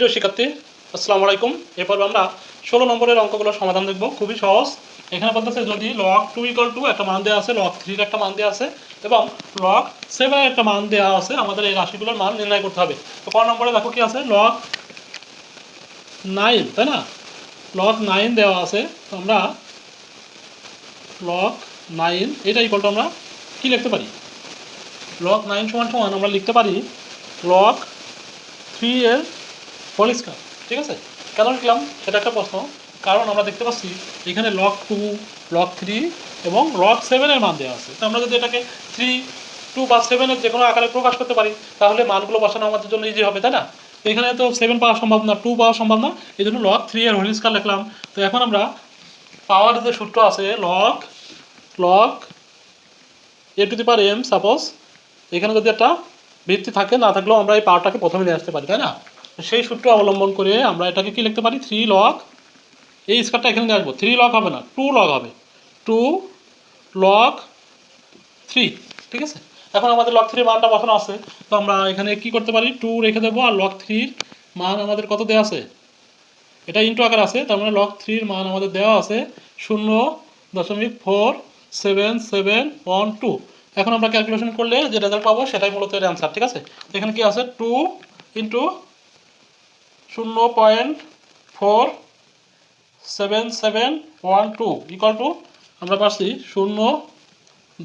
প্রিয় শিক্ষার্থী, আসসালামু আলাইকুম। এ পর্বে আমরা ষোলো নম্বরের অঙ্কগুলোর সমাধান দেখব। খুবই সহজ। এখানে বলতেছে যদি লক টু ইকাল টু একটা মান দেওয়া আছে লক থ্রির একটা মান দেওয়া আছে এবং লক সেভেনের একটা মান দেওয়া আছে, আমাদের এই রাশিগুলোর মান নির্ণয় করতে হবে। তো ক নম্বরে দেখো কি আছে? লক নাইন তাই না? লক নাইন দেওয়া আছে। তো আমরা লক নাইন এটা ইকাল টু আমরা কি লিখতে পারি? লক নাইন সমান সমান আমরা লিখতে পারি লক থ্রি এর হোল স্কোয়ার ঠিক আছে? কেন লিখলাম সেটা একটা প্রশ্ন। কারণ আমরা দেখতে পাচ্ছি, এখানে লক টু লক থ্রি এবং লক সেভেনের মান দেওয়া আছে। তো আমরা যদি এটাকে থ্রি টু বা সেভেনের যে কোনো আকারে প্রকাশ করতে পারি, তাহলে মানগুলো বসানো আমাদের জন্য ইজি হবে, তাই না? এখানে তো সেভেন পাওয়া সম্ভব না টু পাওয়া সম্ভব না। এই জন্য লক থ্রি এর হোল স্কোয়ার লিখলাম তো এখন আমরা পাওয়ার যে সূত্র আছে log log a to the power M suppose এখানে যদি একটা ভিত্তি থাকে, না থাকলেও আমরা এই পাওয়ারটাকে প্রথমে নিয়ে আসতে পারি, তাই না? সেই সূত্র অবলম্বন করে আমরা এটাকে কি লিখতে পারি? থ্রি লক এই স্কোয়ারটা এখানে আসব। থ্রি লক হবে না টু লক হবে। টু লক থ্রি ঠিক আছে? এখন আমাদের লক থ্রির মানটা বসানো আছে। তো আমরা এখানে কি করতে পারি? টু রেখে দেবো আর লক থ্রির মান আমাদের কত দেওয়া আছে? এটা ইন্টু আকার আছে, তার মানে লক থ্রির মান আমাদের দেওয়া আছে শূন্য দশমিক four seven seven one two এখন আমরা ক্যালকুলেশন করলে যে রেজাল্ট পাবো সেটাই মূলত এর অ্যান্সার ঠিক আছে? তো এখানে কি আছে? টু ইন্টু শূন্য point four seven seven one two equal to আমরা পাচ্ছি শূন্য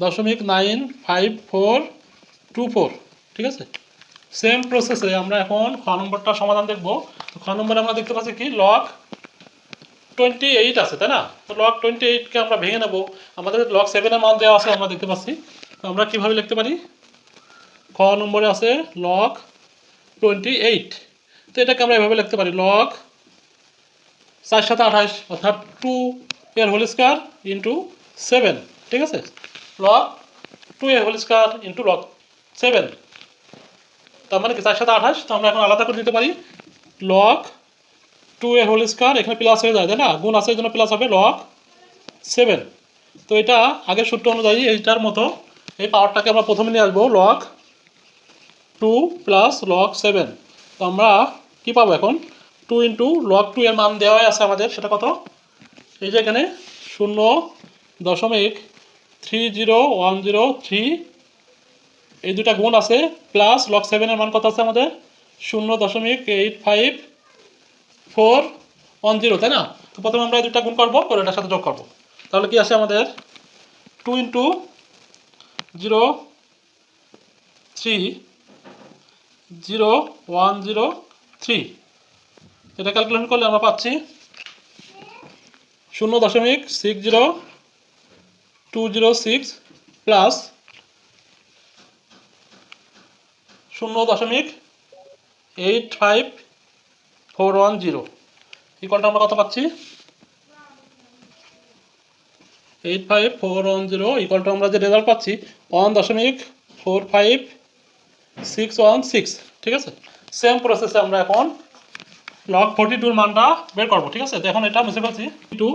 দশমিক nine five four two four, ঠিক আছে? সেম প্রসেসে আমরা এখন খ নম্বরটা সমাধান দেখব। তো খ নম্বরে আমরা দেখতে পাচ্ছি কি? লক টোয়েন্টি এইট আছে, তাই না? তো লক টোয়েন্টি এইটকে আমরা ভেঙে নেব। আমাদের লক সেভেনের মান দেওয়া আছে, আমরা দেখতে পাচ্ছি। তো আমরা কীভাবে লিখতে পারি? খ নম্বরে আছে লক টোয়েন্টি এইট তো এটাকে আমরা এভাবে লিখতে পারি লক চার সাথে আঠাশ অর্থাৎ টু এর হোল স্কোয়ার ইন্টু সেভেন ঠিক আছে? লক টু এর whole square into log seven তার মানে কি চার সাথে আঠাশ? তো আমরা এখন আলাদা করে দিতে পারি লক টু এর হোল স্কোয়ার এখানে প্লাস হয়ে যায়, তাই না? গুণ আছে জন্য প্লাস হবে লক সেভেন তো এটা আগের সূত্র অনুযায়ী এইটার মতো এই পাওয়ারটাকে আমরা প্রথমে নিয়ে আসব log two plus log seven তো আমরা কী পাবো এখন? টু ইন্টু লক টু এর মান দেওয়াই আছে আমাদের, সেটা কত? এই যে এখানে শূন্য দশমিক three zero one zero three এই দুটা গুণ আছে প্লাস লক সেভেনের মান কত আছে আমাদের? শূন্য দশমিক eight five four one zero তাই না? তো প্রথমে আমরা এই দুটা গুণ করব করে এটার সাথে যোগ করব। তাহলে কি আসে আমাদের? Two into zero three zero one zero three এটা ক্যালকুলেশন করলে আমরা পাচ্ছি শূন্য দশমিক six zero two zero six plus শূন্য দশমিক eight five four one zero ইকলটা আমরা কত পাচ্ছি? Eight five four one zero ইকলটা আমরা যে রেজাল্ট পাচ্ছি ওয়ান দশমিক four five six one six ঠিক আছে? সেম প্রসেসে আমরা এখন লক ফোরটি টুর মানটা বের করব, ঠিক আছে? তো এখন এটা মুছে ফেলছি টু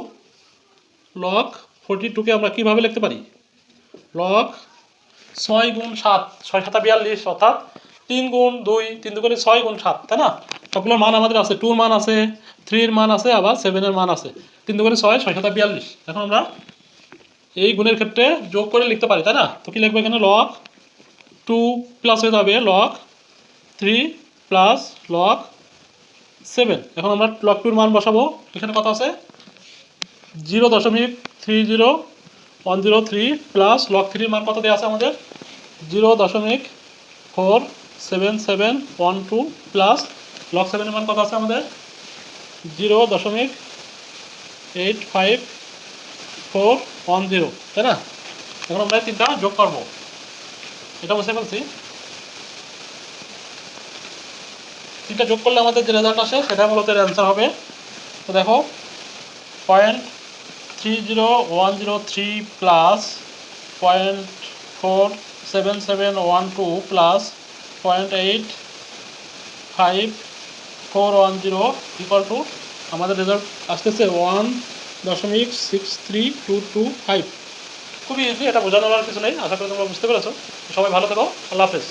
লক ফোরটি টুকে আমরা কীভাবে লিখতে পারি? লক ছয় গুণ সাত, ছয় সাতা বিয়াল্লিশ, অর্থাৎ তিন গুণ দুই, তিন দুগুণে ছয় গুণ সাত, তাই না? সবগুলোর মান আমাদের আছে টুর মান আছে থ্রির মান আছে, আবার সেভেনের মান আছে। তিন দুগুণে ছয় ছয় সাতা বিয়াল্লিশ। এখন আমরা এই গুণের ক্ষেত্রে যোগ করে লিখতে পারি, তাই না? তো কি লিখব এখানে? লক টু প্লাস হয়ে যাবে log three plus log seven এখন আমরা লক টুর মান বসাবো। এখানে কত আছে? জিরো দশমিক three zero one zero three plus log থ্রির মান কত দেওয়া আছে আমাদের? জিরো দশমিক four seven seven one two plus log সেভেনের মান কত আছে আমাদের? জিরো দশমিক eight five four one zero তাই না? এখন আমরা তিনটা যোগ করব। এটা বুঝতে ফেলছি। তিনটা যোগ করলে আমাদের যে রেজাল্ট আসে, সেটা মূলত অ্যান্সার হবে। তো দেখো point three zero one zero three plus point four seven seven one two plus point eight five four one zero equal to আমাদের রেজাল্ট আসতেছে ওয়ান দশমিক six three two two five খুবই ইজি এটা বোঝানোর কিছু নেই। আশা করি তোমরা বুঝতে পেরেছ। সবাই ভালো থেকো। আল্লাহ হাফেজ।